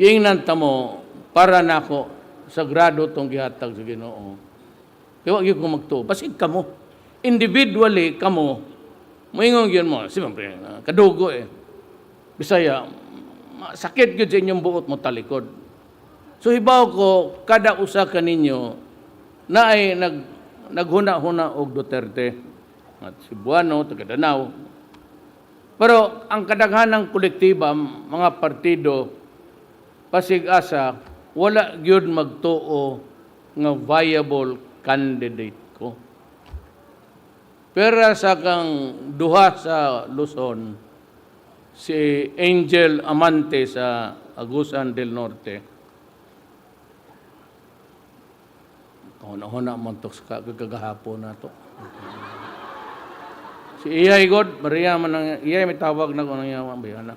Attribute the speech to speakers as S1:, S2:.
S1: Giingnan ta mo, para nako sagrado tong gihatag sa Ginoo. Kaya wag ko magtuo. Pasig kamo. Individually kamo, moingon yun mo. Siyempre, ah, kadugo eh. Bisaya, sakit gyud sa inyong buot mo talikod. So hibaw ko, kada usa ka ninyo, na ay nag, naghuna-huna og Duterte. At si Buano, taga Danao. Pero ang kadaghanang kolektiba, mga partido, pasig-asa, wala gyud magtuo nga viable candidate ko. Pero sa kang duha sa Luzon, si Angel Amante sa Agusan del Norte, Huna-huna man to sa kagahapon na to. Si Iyay God, Maria man ang Iyay may tawag na ko nang yawa bayana.